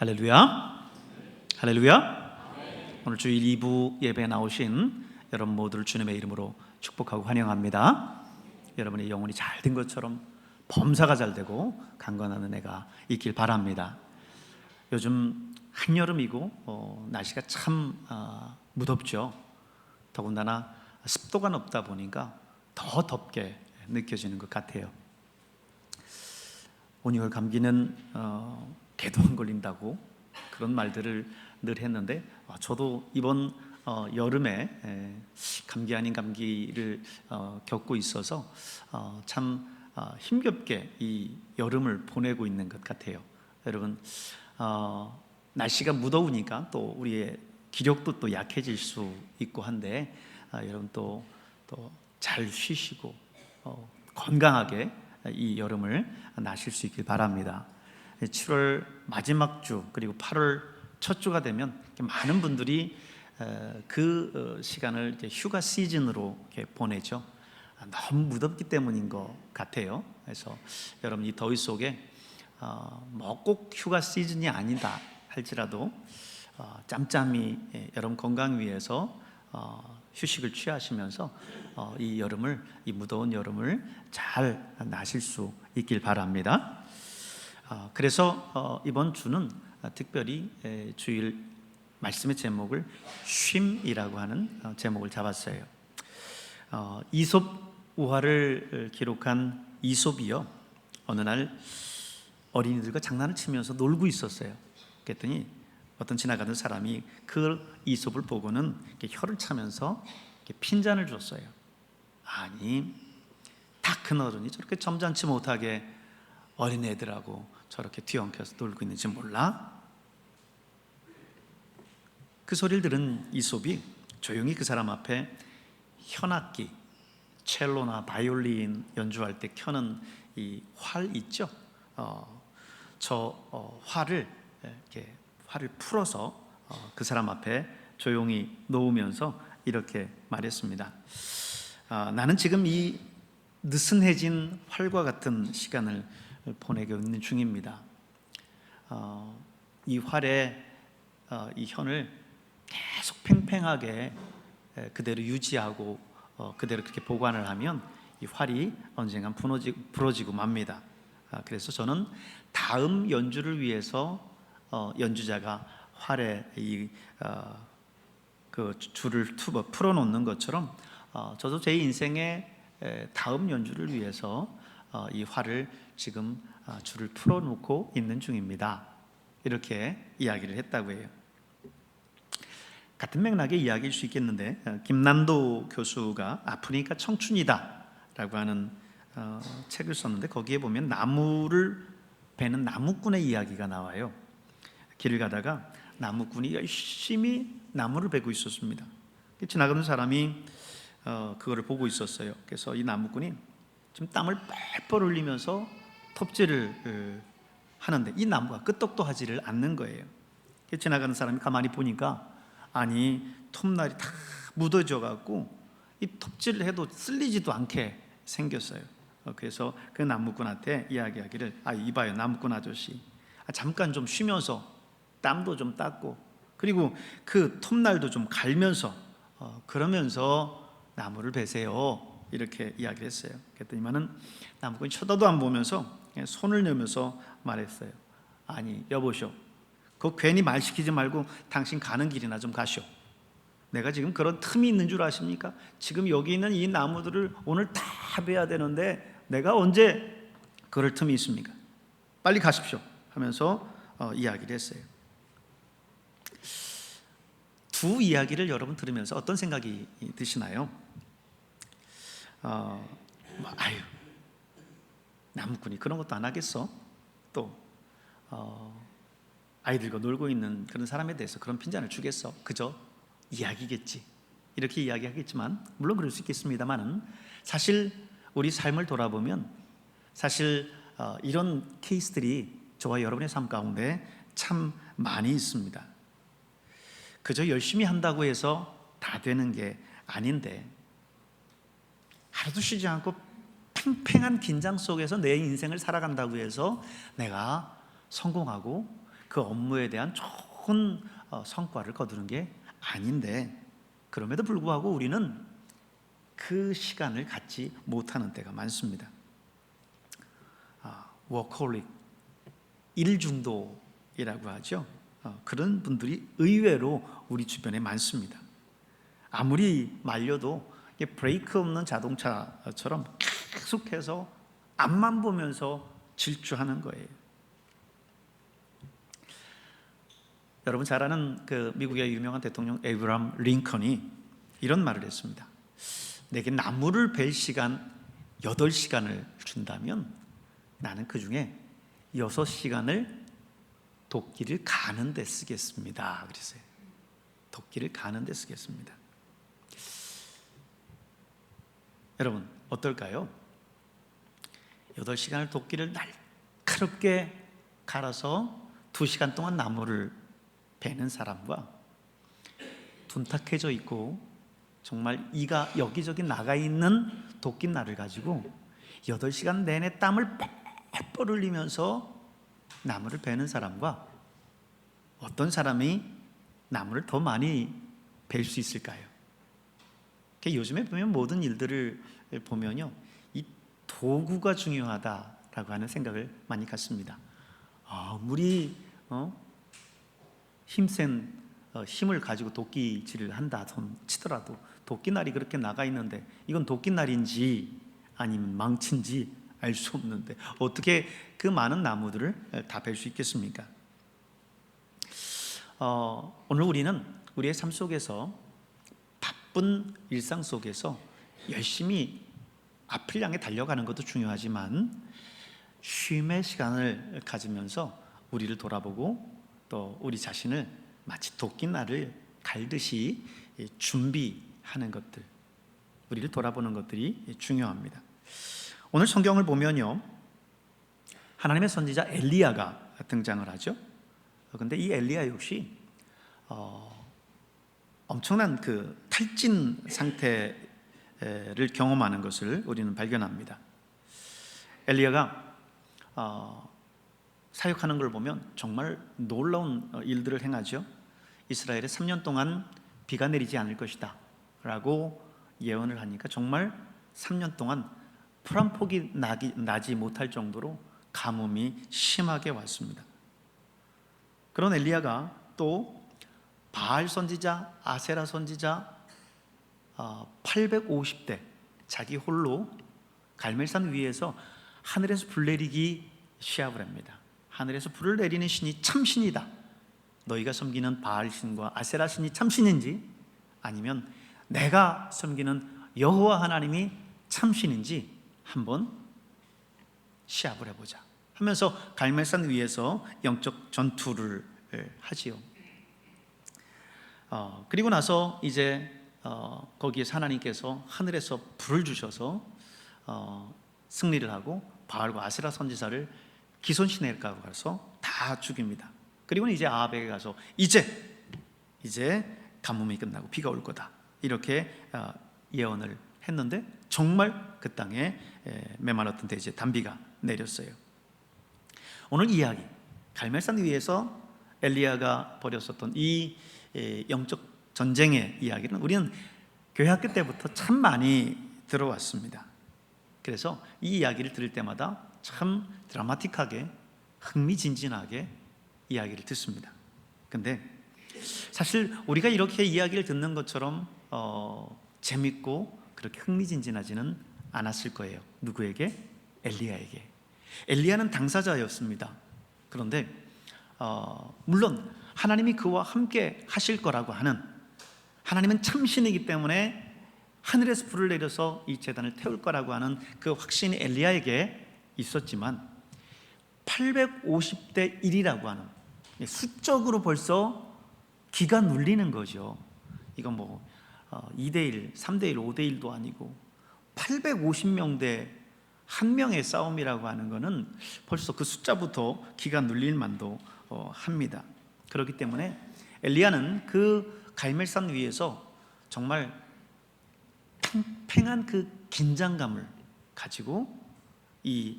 할렐루야. 할렐루야. 오늘 주일 2부 예배에 나오신 여러분 모두를 주님의 이름으로 축복하고 환영합니다. 여러분의 영혼이 잘 된 것처럼 범사가 잘 되고 강건한 은혜가 있길 바랍니다. 요즘 한여름이고 어, 날씨가 참 아, 무덥죠. 더군다나 습도가 높다 보니까 더 덥게 느껴지는 것 같아요. 오니걸 감기는 어, 개도 안 걸린다고 그런 말들을 늘 했는데 아, 저도 이번 어, 여름에 에, 감기 아닌 감기를 어, 겪고 있어서 어, 참 어, 힘겹게 이 여름을 보내고 있는 것 같아요. 여러분 어, 날씨가 무더우니까 또 우리의 기력도 또 약해질 수 있고 한데 아, 여러분 또 또 잘 쉬시고 어, 건강하게 이 여름을 나실 수 있길 바랍니다. 7월 마지막 주 그리고 8월 첫 주가 되면 많은 분들이 어, 그 어, 시간을 휴가 시즌으로 보내죠. 아, 너무 무덥기 때문인 것 같아요. 그래서 여러분 이 더위 속에 어, 뭐꼭 휴가 시즌이 아니다 할지라도 어, 짬짬이 예, 여러분 건강 위해서 어, 휴식을 취하시면서 어, 이 여름을 이 무더운 여름을 잘 나실 수 있길 바랍니다. 어, 그래서 어, 이번 주는 어, 특별히 에, 주일 말씀의 제목을 쉼이라고 하는 어, 제목을 잡았어요. 어, 이솝 우화를 기록한 이솝이요 어느 날 어린이들과 장난을 치면서 놀고 있었어요. 그랬더니 어떤 지나가는 사람이 그 이솝을 보고는 혀를 차면서 핀잔을 줬어요. 아니 다 큰 어른이 저렇게 점잖지 못하게 어린애들하고 저렇게 뒤엉켜서 놀고 있는지 몰라? 그 소리를 들은 이솝이 조용히 그 사람 앞에 현악기, 첼로나 바이올린 연주할 때 켜는 이 활 있죠? 어, 저 어, 활을 이렇게 활을 풀어서 어, 그 사람 앞에 조용히 놓으면서 이렇게 말했습니다. 아, 나는 지금 이 느슨해진 활과 같은 시간을 보내고 있는 중입니다. 어, 이 활에 어, 이 현을 계속 팽팽하게 에, 그대로 유지하고 어, 그대로 그렇게 보관을 하면 이 활이 언젠간 부러지, 부러지고 맙니다. 아, 그래서 저는 다음 연주를 위해서 어, 연주자가 활에 이 어, 그 줄을 투 풀어놓는 것처럼 어, 저도 제 인생의 에, 다음 연주를 위해서 어, 이 활을 지금 아, 줄을 풀어놓고 있는 중입니다. 이렇게 이야기를 했다고 해요. 같은 맥락의 이야기일 수 있겠는데 어, 김남도 교수가 아프니까 청춘이다라고 하는 어, 책을 썼는데 거기에 보면 나무를 베는 나무꾼의 이야기가 나와요. 길을 가다가 나무꾼이 열심히 나무를 베고 있었습니다. 지나가는 사람이 어, 그거를 보고 있었어요. 그래서 이 나무꾼이 지금 땀을 뻘뻘 흘리면서 톱질을 어, 하는데 이 나무가 끄떡도 하지를 않는 거예요. 지나가는 사람이 가만히 보니까 아니 톱날이 다 묻어져 갖고 이 톱질을 해도 쓸리지도 않게 생겼어요. 어, 그래서 그 나무꾼한테 이야기하기를 아 이봐요 나무꾼 아저씨 아, 잠깐 좀 쉬면서 땀도 좀 닦고 그리고 그 톱날도 좀 갈면서 어, 그러면서 나무를 베세요 이렇게 이야기를 했어요. 그랬더니만은 나무꾼이 쳐다도 안 보면서 손을 내면서 말했어요. 아니 여보쇼 그 괜히 말 시키지 말고 당신 가는 길이나 좀 가시오. 내가 지금 그런 틈이 있는 줄 아십니까? 지금 여기 있는 이 나무들을 오늘 다 베야 되는데 내가 언제 그럴 틈이 있습니까? 빨리 가십시오. 하면서 어, 이야기를 했어요. 두 이야기를 여러분 들으면서 어떤 생각이 드시나요? 어, 뭐, 아유 나무꾼이 그런 것도 안 하겠어. 또 어, 아이들과 놀고 있는 그런 사람에 대해서 그런 핀잔을 주겠어. 그저 이야기겠지. 이렇게 이야기하겠지만 물론 그럴 수 있겠습니다만은 사실 우리 삶을 돌아보면 사실 어, 이런 케이스들이 저와 여러분의 삶 가운데 참 많이 있습니다. 그저 열심히 한다고 해서 다 되는 게 아닌데 하루도 쉬지 않고 팽팽한 긴장 속에서 내 인생을 살아간다고 해서 내가 성공하고 그 업무에 대한 좋은 어, 성과를 거두는 게 아닌데 그럼에도 불구하고 우리는 그 시간을 갖지 못하는 때가 많습니다. 아, 워커홀릭 일중도이라고 하죠. 어, 그런 분들이 의외로 우리 주변에 많습니다. 아무리 말려도 브레이크 없는 자동차처럼 계속해서 앞만 보면서 질주하는 거예요. 여러분 잘 아는 그 미국의 유명한 대통령 에브람 링컨이 이런 말을 했습니다. 내게 나무를 벨 시간 8시간을 준다면 나는 그 중에 6시간을 도끼를 가는 데 쓰겠습니다. 그랬어요. 도끼를 가는 데 쓰겠습니다. 여러분 어떨까요? 8시간을 도끼를 날카롭게 갈아서 2시간 동안 나무를 베는 사람과 둔탁해져 있고 정말 이가 여기저기 나가 있는 도끼날을 가지고 8시간 내내 땀을 뻘뻘 흘리면서 나무를 베는 사람과 어떤 사람이 나무를 더 많이 벨 수 있을까요? 요즘에 보면 모든 일들을 보면요, 이 도구가 중요하다라고 하는 생각을 많이 갖습니다. 아무리 어? 힘센 어, 힘을 가지고 도끼질을 한다 손 치더라도 도끼날이 그렇게 나가 있는데 이건 도끼날인지 아니면 망친지 알 수 없는데 어떻게 그 많은 나무들을 다벨수 있겠습니까? 어, 오늘 우리는 우리의 삶 속에서 바쁜 일상 속에서 열심히 앞을 향해 달려가는 것도 중요하지만 쉼의 시간을 가지면서 우리를 돌아보고 또 우리 자신을 마치 도끼날을 갈듯이 준비하는 것들, 우리를 돌아보는 것들이 중요합니다. 오늘 성경을 보면요, 하나님의 선지자 엘리야가 등장을 하죠. 그런데 이 엘리야 역시 어, 엄청난 그 탈진 상태 를 경험하는 것을 우리는 발견합니다. 엘리야가 어, 사역하는 걸 보면 정말 놀라운 어, 일들을 행하죠. 이스라엘에 3년 동안 비가 내리지 않을 것이다 라고 예언을 하니까 정말 3년 동안 풀한 폭이 나기, 나지 못할 정도로 가뭄이 심하게 왔습니다. 그런 엘리야가 또 바알 선지자, 아세라 선지자 850대 어, 자기 홀로 갈멜산 위에서 하늘에서 불 내리기 시합을 합니다. 하늘에서 불을 내리는 신이 참신이다. 너희가 섬기는 바알 신과 아세라 신이 참신인지 아니면 내가 섬기는 여호와 하나님이 참신인지 한번 시합을 해보자. 하면서 갈멜산 위에서 영적 전투를 하지요. 어, 그리고 나서 이제 어, 거기에 하나님께서 하늘에서 불을 주셔서 어, 승리를 하고 바알과 아세라 선지자를 기손 시내가고 가서 다 죽입니다. 그리고 이제 아합에게 가서 이제 이제 가뭄이 끝나고 비가 올 거다 이렇게 어, 예언을 했는데 정말 그 땅에 메말랐던 대지에 단비가 내렸어요. 오늘 이야기 갈멜산 위에서 엘리야가 벌였었던 이 영적 전쟁의 이야기는 우리는 교회 학교 때부터 참 많이 들어왔습니다. 그래서 이 이야기를 들을 때마다 참 드라마틱하게 흥미진진하게 이야기를 듣습니다. 근데 사실 우리가 이렇게 이야기를 듣는 것처럼 어, 재밌고 그렇게 흥미진진하지는 않았을 거예요. 누구에게? 엘리야에게. 엘리야는 당사자였습니다. 그런데 어, 물론 하나님이 그와 함께 하실 거라고 하는 하나님은 참신이기 때문에 하늘에서 불을 내려서 이 재단을 태울 거라고 하는 그 확신이 엘리야에게 있었지만 850대 1이라고 하는 수적으로 벌써 기가 눌리는 거죠. 이건 뭐 2대 1, 3대 1, 5대 1도 아니고 850명 대 한 명의 싸움이라고 하는 것은 벌써 그 숫자부터 기가 눌릴 만도 어, 합니다. 그렇기 때문에 엘리야는 그 갈멜산 위에서 정말 팽팽한 그 긴장감을 가지고 이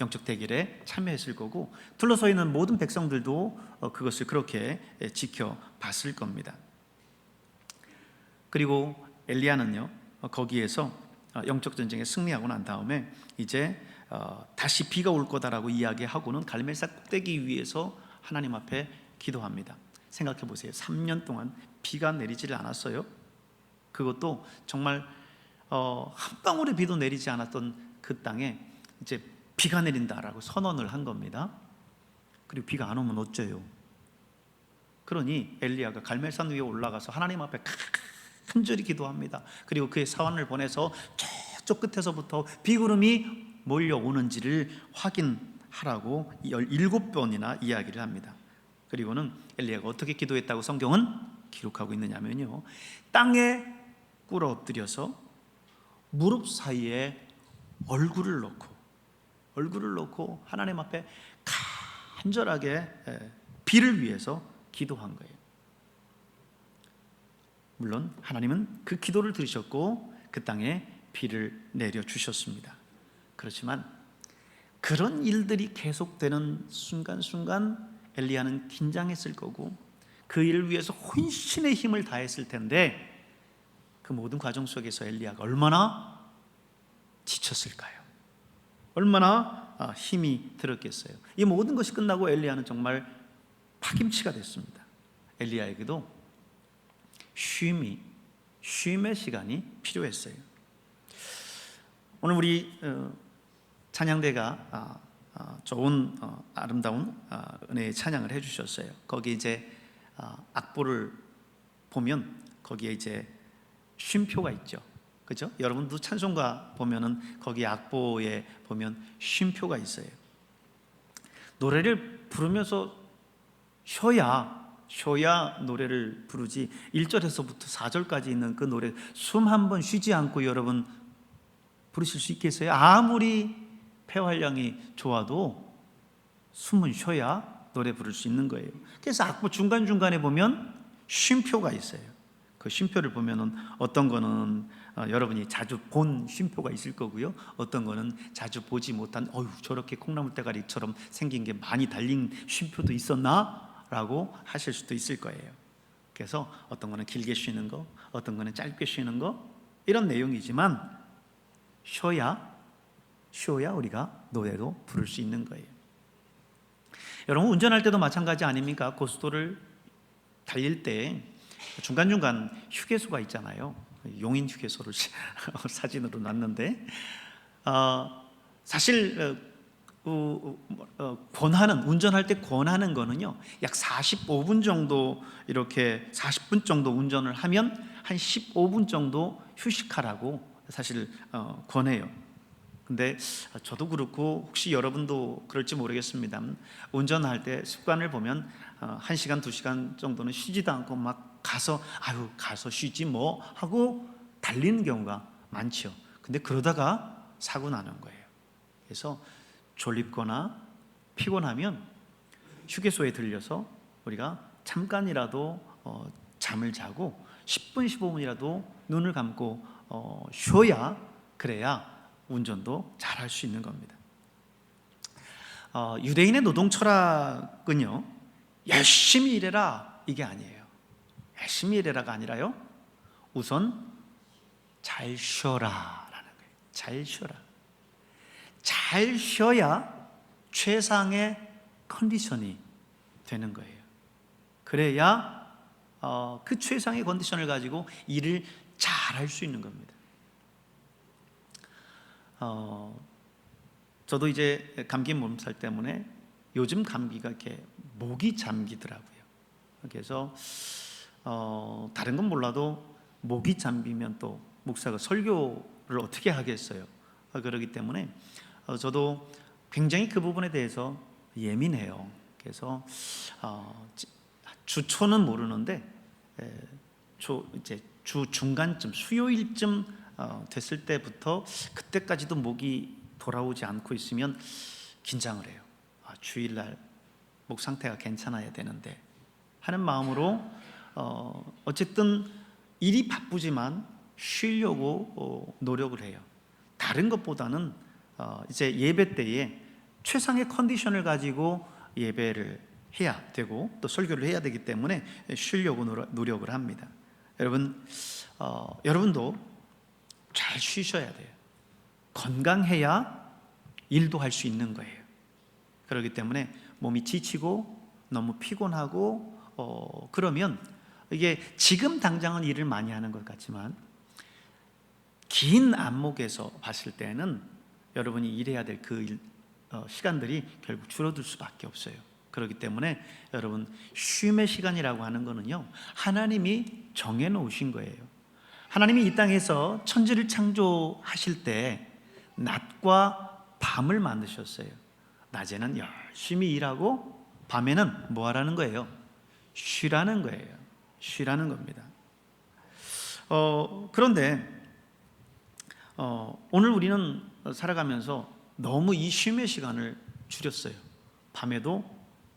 영적 대결에 참여했을 거고 둘러서 있는 모든 백성들도 어, 그것을 그렇게 예, 지켜봤을 겁니다. 그리고 엘리야는요 어, 거기에서 어, 영적 전쟁에 승리하고 난 다음에 이제 어, 다시 비가 올 거다라고 이야기하고는 갈멜산 꼭대기 위에서 하나님 앞에 기도합니다. 생각해 보세요. 3년 동안 비가 내리지를 않았어요. 그것도 정말 어, 한 방울의 비도 내리지 않았던 그 땅에 이제 비가 내린다라고 선언을 한 겁니다. 그리고 비가 안 오면 어째요? 그러니 엘리야가 갈멜산 위에 올라가서 하나님 앞에 간절히 기도합니다. 그리고 그의 사원을 보내서 저쪽 끝에서부터 비구름이 몰려오는지를 확인하라고 17번이나 이야기를 합니다. 그리고는 엘리야가 어떻게 기도했다고 성경은 기록하고 있느냐면요. 땅에 꿇어 엎드려서 무릎 사이에 얼굴을 놓고 얼굴을 놓고 하나님 앞에 간절하게 예, 비를 위해서 기도한 거예요. 물론 하나님은 그 기도를 들으셨고 그 땅에 비를 내려 주셨습니다. 그렇지만 그런 일들이 계속되는 순간순간 엘리야는 긴장했을 거고 그 일을 위해서 혼신의 힘을 다했을 텐데 그 모든 과정 속에서 엘리야가 얼마나 지쳤을까요? 얼마나 아, 힘이 들었겠어요. 이 모든 것이 끝나고 엘리야는 정말 파김치가 됐습니다. 엘리야에게도 쉼이 쉼의 시간이 필요했어요. 오늘 우리 어, 찬양대가 아, 아, 좋은 어, 아름다운 아, 은혜의 찬양을 해주셨어요. 거기 이제 악보를 보면 거기에 이제 쉼표가 있죠. 그죠? 여러분도 찬송가 보면은 거기 악보에 보면 쉼표가 있어요. 노래를 부르면서 쉬어야 쉬어야 노래를 부르지 1절에서부터 4절까지 있는 그 노래 숨 한 번 쉬지 않고 여러분 부르실 수 있겠어요? 아무리 폐활량이 좋아도 숨은 쉬어야 노래 부를 수 있는 거예요. 그래서 악보 중간중간에 보면 쉼표가 있어요. 그 쉼표를 보면은 어떤 거는 어, 여러분이 자주 본 쉼표가 있을 거고요. 어떤 거는 자주 보지 못한 어유 저렇게 콩나물 대가리처럼 생긴 게 많이 달린 쉼표도 있었나라고 하실 수도 있을 거예요. 그래서 어떤 거는 길게 쉬는 거, 어떤 거는 짧게 쉬는 거 이런 내용이지만 쉬어야 쉬어야 우리가 노래도 부를 수 있는 거예요. 여러분 운전할 때도 마찬가지 아닙니까? 고속도로를 달릴 때 중간중간 휴게소가 있잖아요. 용인 휴게소를 사진으로 놨는데 어, 사실 어, 어, 권하는 운전할 때 권하는 거는요 약 45분 정도 이렇게 40분 정도 운전을 하면 한 15분 정도 휴식하라고 사실 어, 권해요. 근데 저도 그렇고 혹시 여러분도 그럴지 모르겠습니다. 운전할 때 습관을 보면 어, 한 시간 두 시간 정도는 쉬지도 않고 막 가서 아유 가서 쉬지 뭐 하고 달리는 경우가 많죠. 근데 그러다가 사고 나는 거예요. 그래서 졸립거나 피곤하면 휴게소에 들려서 우리가 잠깐이라도 어, 잠을 자고 10분 15분이라도 눈을 감고 어, 쉬어야 그래야 운전도 잘 할 수 있는 겁니다. 어, 유대인의 노동 철학은요 열심히 일해라 이게 아니에요. 열심히 일해라가 아니라요. 우선 잘 쉬어라라는 거예요. 잘 쉬어라. 잘 쉬어야 최상의 컨디션이 되는 거예요. 그래야 어, 그 최상의 컨디션을 가지고 일을 잘 할 수 있는 겁니다. 어, 저도 이제 감기 몸살 때문에 요즘 감기가 이렇게 목이 잠기더라고요. 그래서 어, 다른 건 몰라도 목이 잠기면 또 목사가 설교를 어떻게 하겠어요. 어, 그러기 때문에 어, 저도 굉장히 그 부분에 대해서 예민해요. 그래서 어, 주초는 모르는데 에, 초 이제 주 중간쯤 수요일쯤 어, 됐을 때부터 그때까지도 목이 돌아오지 않고 있으면 긴장을 해요. 아, 주일날 목 상태가 괜찮아야 되는데 하는 마음으로 어, 어쨌든 일이 바쁘지만 쉬려고 어, 노력을 해요. 다른 것보다는 어, 이제 예배 때에 최상의 컨디션을 가지고 예배를 해야 되고 또 설교를 해야 되기 때문에 쉬려고 노력- 노력을 합니다. 여러분, 어, 여러분도 잘 쉬셔야 돼요. 건강해야 일도 할 수 있는 거예요. 그렇기 때문에 몸이 지치고 너무 피곤하고 어, 그러면 이게 지금 당장은 일을 많이 하는 것 같지만 긴 안목에서 봤을 때는 여러분이 일해야 될그 시간들이 결국 줄어들 수밖에 없어요. 그렇기 때문에 여러분 쉼의 시간이라고 하는 거는요 하나님이 정해 놓으신 거예요. 하나님이 이 땅에서 천지를 창조하실 때 낮과 밤을 만드셨어요. 낮에는 열심히 일하고 밤에는 뭐 하라는 거예요? 쉬라는 거예요. 쉬라는 겁니다. 어, 그런데 어, 오늘 우리는 살아가면서 너무 이 쉼의 시간을 줄였어요. 밤에도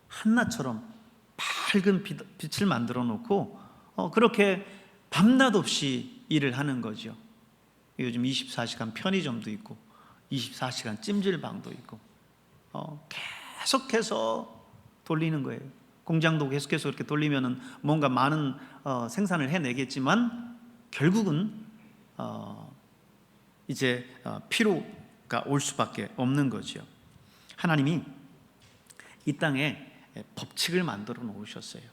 한낮처럼 밝은 빛, 빛을 만들어 놓고 어, 그렇게 밤낮 없이 일을 하는 거죠. 요즘 24시간 편의점도 있고 24시간 찜질방도 있고 어, 계속해서 돌리는 거예요. 공장도 계속해서 이렇게 돌리면은 뭔가 많은 어, 생산을 해내겠지만 결국은 어, 이제 어, 피로가 올 수밖에 없는 거죠. 하나님이 이 땅에 법칙을 만들어 놓으셨어요.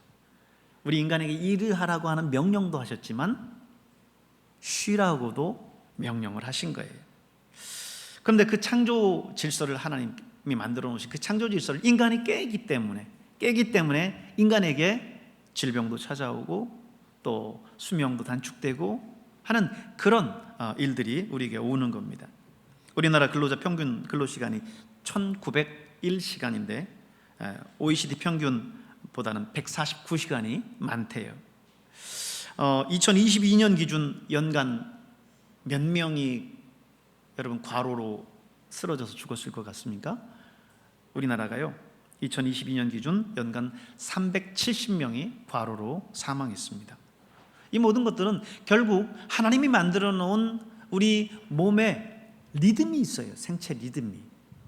우리 인간에게 일을 하라고 하는 명령도 하셨지만 쉬라고도 명령을 하신 거예요. 그런데 그 창조 질서를 하나님이 만들어 놓으신 그 창조 질서를 인간이 깨기 때문에 깨기 때문에 인간에게 질병도 찾아오고 또 수명도 단축되고 하는 그런 어, 일들이 우리에게 오는 겁니다. 우리나라 근로자 평균 근로 시간이 1,901시간인데 OECD 평균보다는 149시간이 많대요. 어, 2022년 기준 연간 몇 명이 여러분 과로로 쓰러져서 죽었을 것 같습니까? 우리나라가요. 2022년 기준 연간 370명이 과로로 사망했습니다. 이 모든 것들은 결국 하나님이 만들어 놓은 우리 몸에 리듬이 있어요. 생체 리듬이.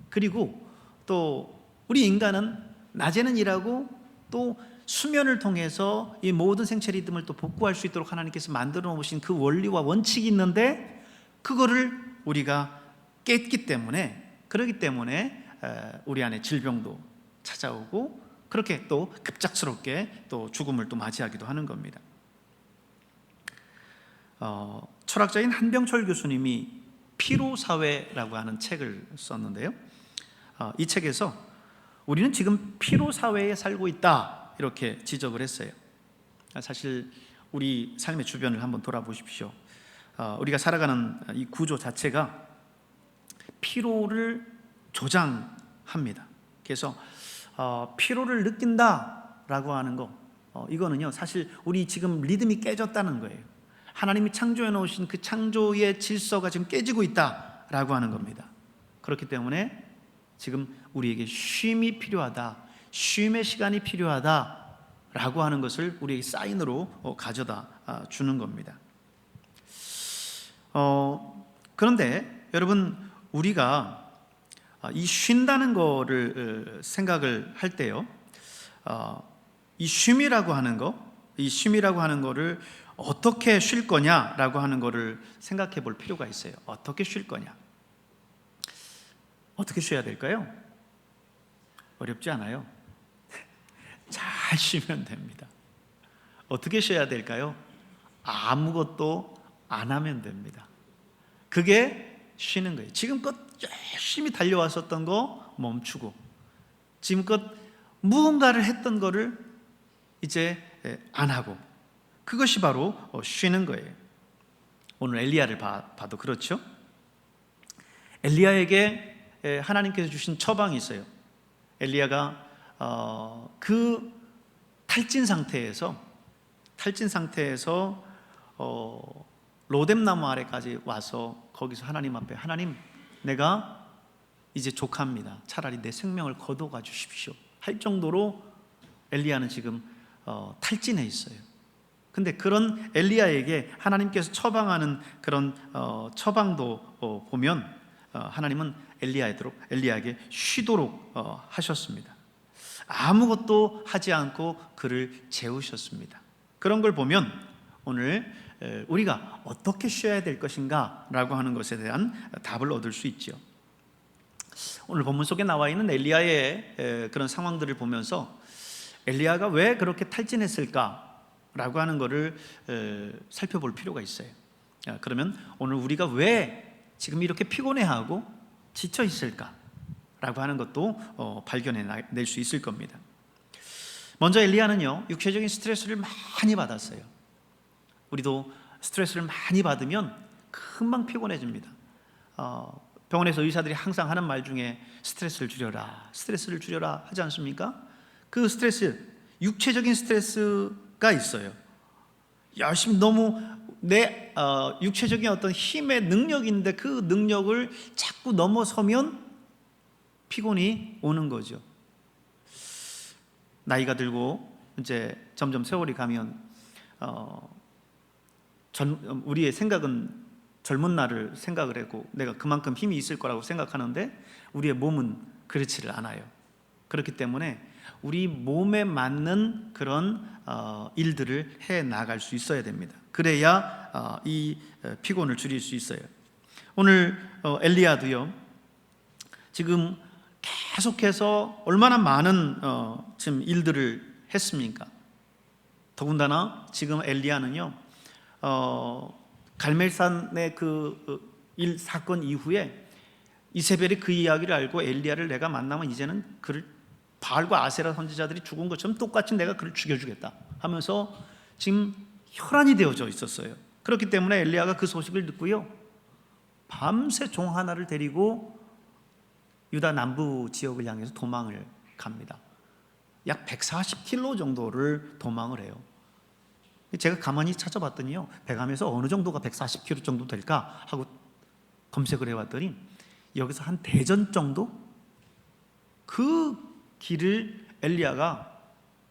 그리고 또 우리 인간은 낮에는 일하고 또 수면을 통해서 이 모든 생체 리듬을 또 복구할 수 있도록 하나님께서 만들어 놓으신 그 원리와 원칙이 있는데 그거를 우리가 깼기 때문에 그러기 때문에 우리 안에 질병도 찾아오고 그렇게 또 급작스럽게 또 죽음을 또 맞이하기도 하는 겁니다. 어, 철학자인 한병철 교수님이 피로 사회라고 하는 책을 썼는데요. 어, 이 책에서 우리는 지금 피로 사회에 살고 있다 이렇게 지적을 했어요. 사실 우리 삶의 주변을 한번 돌아보십시오. 어, 우리가 살아가는 이 구조 자체가 피로를 조장합니다. 그래서 어, 피로를 느낀다라고 하는 거 어, 이거는요 사실 우리 지금 리듬이 깨졌다는 거예요. 하나님이 창조해 놓으신 그 창조의 질서가 지금 깨지고 있다라고 하는 겁니다. 그렇기 때문에 지금 우리에게 쉼이 필요하다, 쉼의 시간이 필요하다라고 하는 것을 우리에게 사인으로 어, 가져다 아, 주는 겁니다. 어, 그런데 여러분 우리가 아, 이 쉰다는 거를 생각을 할 때요, 어, 이 쉼이라고 하는 거, 이 쉼이라고 하는 거를 어떻게 쉴 거냐라고 하는 거를 생각해 볼 필요가 있어요. 어떻게 쉴 거냐? 어떻게 쉬어야 될까요? 어렵지 않아요. 잘 쉬면 됩니다. 어떻게 쉬어야 될까요? 아무것도 안 하면 됩니다. 그게 쉬는 거예요. 지금껏 열심히 달려왔었던 거 멈추고 지금껏 무언가를 했던 거를 이제 안 하고 그것이 바로 쉬는 거예요. 오늘 엘리야를 봐도 그렇죠. 엘리야에게 하나님께서 주신 처방이 있어요. 엘리야가 어, 그 탈진 상태에서 탈진 상태에서 어, 로뎀 나무 아래까지 와서 거기서 하나님 앞에 하나님 내가 이제 족합니다. 차라리 내 생명을 거둬가 주십시오. 할 정도로 엘리야는 지금 어, 탈진해 있어요. 근데 그런 엘리야에게 하나님께서 처방하는 그런 어, 처방도 어, 보면 어, 하나님은 엘리야에도록 엘리야에게 쉬도록 어, 하셨습니다. 아무것도 하지 않고 그를 재우셨습니다. 그런 걸 보면 오늘 에, 우리가 어떻게 쉬어야 될 것인가라고 하는 것에 대한 답을 얻을 수 있지요. 오늘 본문 속에 나와 있는 엘리야의 에, 그런 상황들을 보면서 엘리야가 왜 그렇게 탈진했을까라고 하는 것을 에, 살펴볼 필요가 있어요. 아, 그러면 오늘 우리가 왜 지금 이렇게 피곤해하고 지쳐 있을까 라고 하는 것도 어, 발견해낼 수 있을 겁니다. 먼저 엘리야는요 육체적인 스트레스를 많이 받았어요. 우리도 스트레스를 많이 받으면 금방 피곤해집니다. 어, 병원에서 의사들이 항상 하는 말 중에 스트레스를 줄여라, 스트레스를 줄여라 하지 않습니까? 그 스트레스, 육체적인 스트레스가 있어요. 열심히 너무 내 어, 육체적인 어떤 힘의 능력인데 그 능력을 자꾸 넘어서면 피곤이 오는 거죠. 나이가 들고 이제 점점 세월이 가면 어, 전, 우리의 생각은 젊은 날을 생각을 하고 내가 그만큼 힘이 있을 거라고 생각하는데 우리의 몸은 그렇지를 않아요. 그렇기 때문에 우리 몸에 맞는 그런 어, 일들을 해 나갈 수 있어야 됩니다. 그래야 어, 이 어, 피곤을 줄일 수 있어요. 오늘 어, 엘리야도요. 지금 계속해서 얼마나 많은 어, 지금 일들을 했습니까? 더군다나 지금 엘리야는요. 어, 갈멜산의 그 일 사건 이후에 이세벨이 그 이야기를 알고 엘리야를 내가 만나면 이제는 그를 바알과 아세라 선지자들이 죽은 것처럼 똑같이 내가 그를 죽여주겠다 하면서 지금 혈안이 되어져 있었어요. 그렇기 때문에 엘리야가 그 소식을 듣고요. 밤새 종 하나를 데리고 유다 남부 지역을 향해서 도망을 갑니다. 약 140킬로 정도를 도망을 해요. 제가 가만히 찾아봤더니요. 배감에서 어느 정도가 140km 정도 될까 하고 검색을 해봤더니 여기서 한 대전 정도 그 길을 엘리야가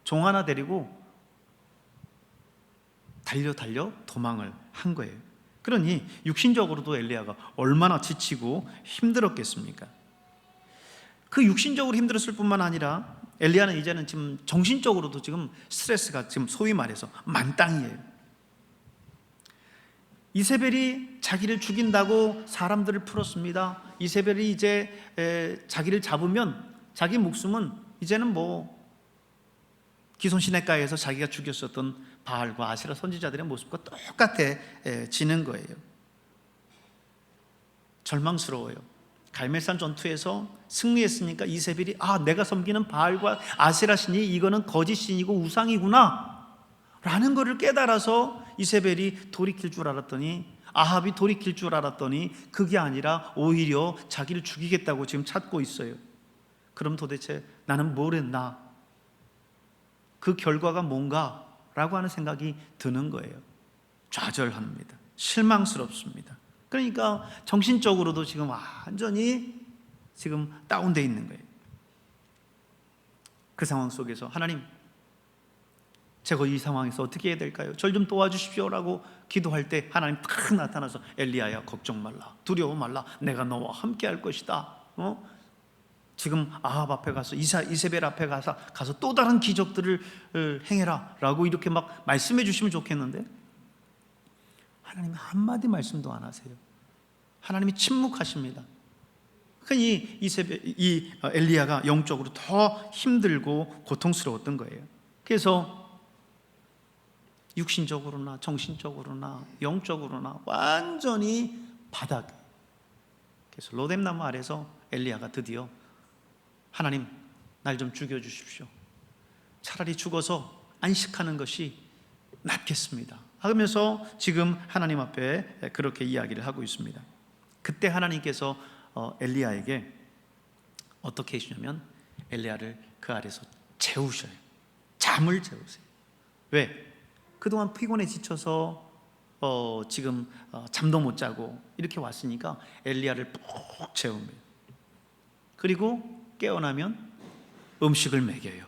종 하나 데리고 달려 달려 도망을 한 거예요. 그러니 육신적으로도 엘리야가 얼마나 지치고 힘들었겠습니까? 그 육신적으로 힘들었을 뿐만 아니라 엘리야는 이제는 지금 정신적으로도 지금 스트레스가 지금 소위 말해서 만땅이에요. 이세벨이 자기를 죽인다고 사람들을 풀었습니다. 이세벨이 이제 에, 자기를 잡으면 자기 목숨은 이제는 뭐 기손 시내가에서 자기가 죽였었던 바알과 아시라 선지자들의 모습과 똑같아 지는 거예요. 절망스러워요. 갈멜산 전투에서 승리했으니까 이세벨이 아 내가 섬기는 바알과 아세라 신이 이거는 거짓 신이고 우상이구나 라는 것을 깨달아서 이세벨이 돌이킬 줄 알았더니 아합이 돌이킬 줄 알았더니 그게 아니라 오히려 자기를 죽이겠다고 지금 찾고 있어요. 그럼 도대체 나는 뭘 했나? 그 결과가 뭔가? 라고 하는 생각이 드는 거예요. 좌절합니다. 실망스럽습니다. 그러니까 정신적으로도 지금 완전히 지금 다운돼 있는 거예요. 그 상황 속에서 하나님 제가 이 상황에서 어떻게 해야 될까요? 절 좀 도와주십시오라고 기도할 때 하나님 탁 나타나서 엘리야야 걱정 말라 두려워 말라 내가 너와 함께 할 것이다. 어? 지금 아합 앞에 가서 이사 이세벨 앞에 가서 가서 또 다른 기적들을 어, 행해라라고 이렇게 막 말씀해 주시면 좋겠는데 하나님 한마디 말씀도 안 하세요. 하나님이 침묵하십니다. 이 이세벨 이 어, 엘리야가 영적으로 더 힘들고 고통스러웠던 거예요. 그래서 육신적으로나 정신적으로나 영적으로나 완전히 바닥. 그래서 로뎀 나무 아래서 엘리야가 드디어 하나님 날 좀 죽여 주십시오. 차라리 죽어서 안식하는 것이 낫겠습니다. 하면서 지금 하나님 앞에 그렇게 이야기를 하고 있습니다. 그때 하나님께서 어, 엘리야에게 어떻게 해주냐면 엘리야를 그 아래서 재우셔요. 잠을 재우세요. 왜? 그동안 피곤해 지쳐서 어, 지금 어, 잠도 못 자고 이렇게 왔으니까 엘리야를 푹 재웁니다. 그리고 깨어나면 음식을 먹여요.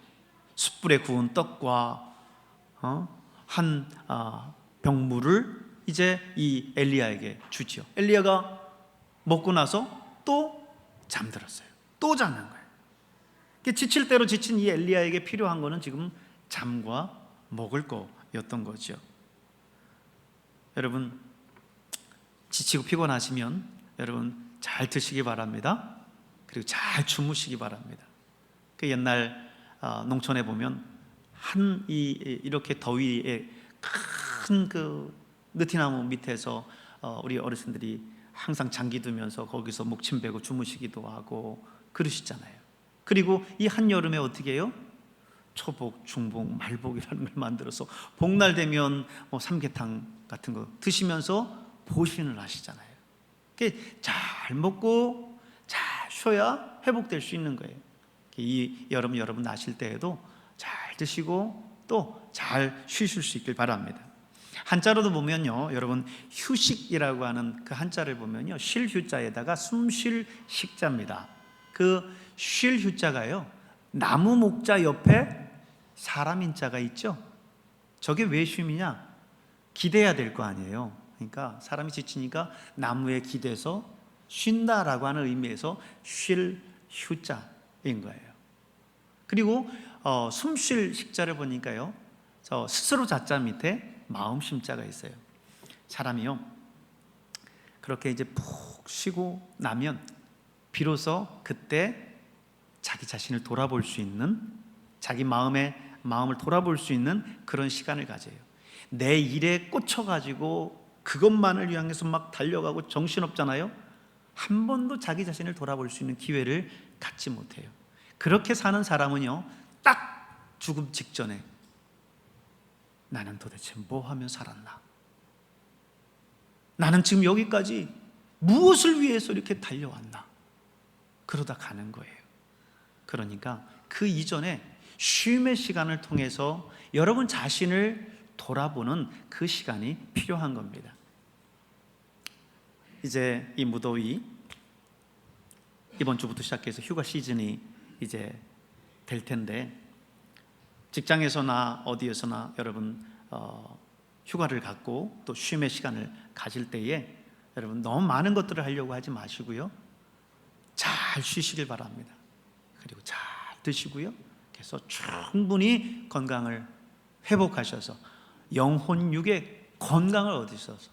숯불에 구운 떡과 어, 한 아, 병물을 이제 이 엘리야에게 주지요. 엘리야가 먹고 나서 또 잠들었어요. 또 자는 거예요. 지칠 대로 지친 이 엘리야에게 필요한 거는 지금 잠과 먹을 거였던 거죠. 여러분 지치고 피곤하시면 여러분 잘 드시기 바랍니다. 그리고 잘 주무시기 바랍니다. 그 옛날 어, 농촌에 보면 한 이 이렇게 더위에 큰 그 느티나무 밑에서 어, 우리 어르신들이 항상 장기 두면서 거기서 목침 베고 주무시기도 하고 그러시잖아요. 그리고 이 한 여름에 어떻게 해요? 초복, 중복, 말복이라는 걸 만들어서 복날 되면 뭐 삼계탕 같은 거 드시면서 보신을 하시잖아요. 그게 잘 먹고 잘 쉬어야 회복될 수 있는 거예요. 이 여름 여러분 나실 때에도 잘 드시고 또 잘 쉬실 수 있길 바랍니다. 한자로도 보면요, 여러분 휴식이라고 하는 그 한자를 보면요, 쉴 휴자에다가 숨 쉴 식자입니다. 그 쉴 휴자가요, 나무 목자 옆에 사람 인자가 있죠. 저게 왜 쉼이냐? 기대야 될 거 아니에요. 그러니까 사람이 지치니까 나무에 기대서 쉰다라고 하는 의미에서 쉴 휴자인 거예요. 그리고 어, 숨쉴 식자를 보니까요, 저 스스로 자자 밑에 마음 심자가 있어요. 사람이요, 그렇게 이제 푹 쉬고 나면 비로소 그때 자기 자신을 돌아볼 수 있는 자기 마음의 마음을 돌아볼 수 있는 그런 시간을 가져요. 내 일에 꽂혀 가지고 그것만을 향해서 막 달려가고 정신없잖아요. 한 번도 자기 자신을 돌아볼 수 있는 기회를 갖지 못해요. 그렇게 사는 사람은요, 딱 죽음 직전에 나는 도대체 뭐 하며 살았나? 나는 지금 여기까지 무엇을 위해서 이렇게 달려왔나? 그러다 가는 거예요. 그러니까 그 이전에 쉼의 시간을 통해서 여러분 자신을 돌아보는 그 시간이 필요한 겁니다. 이제 이 무더위 이번 주부터 시작해서 휴가 시즌이 이제 될 텐데 직장에서나 어디에서나 여러분 어, 휴가를 갖고 또 쉼의 시간을 가질 때에 여러분 너무 많은 것들을 하려고 하지 마시고요 잘 쉬시길 바랍니다. 그리고 잘 드시고요. 그래서 충분히 건강을 회복하셔서 영혼 육의 건강을 얻으셔서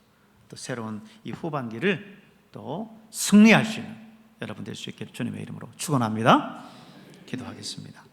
또 새로운 이 후반기를 또 승리할 수 있는 여러분 될 수 있기를 주님의 이름으로 축원합니다. 기도하겠습니다.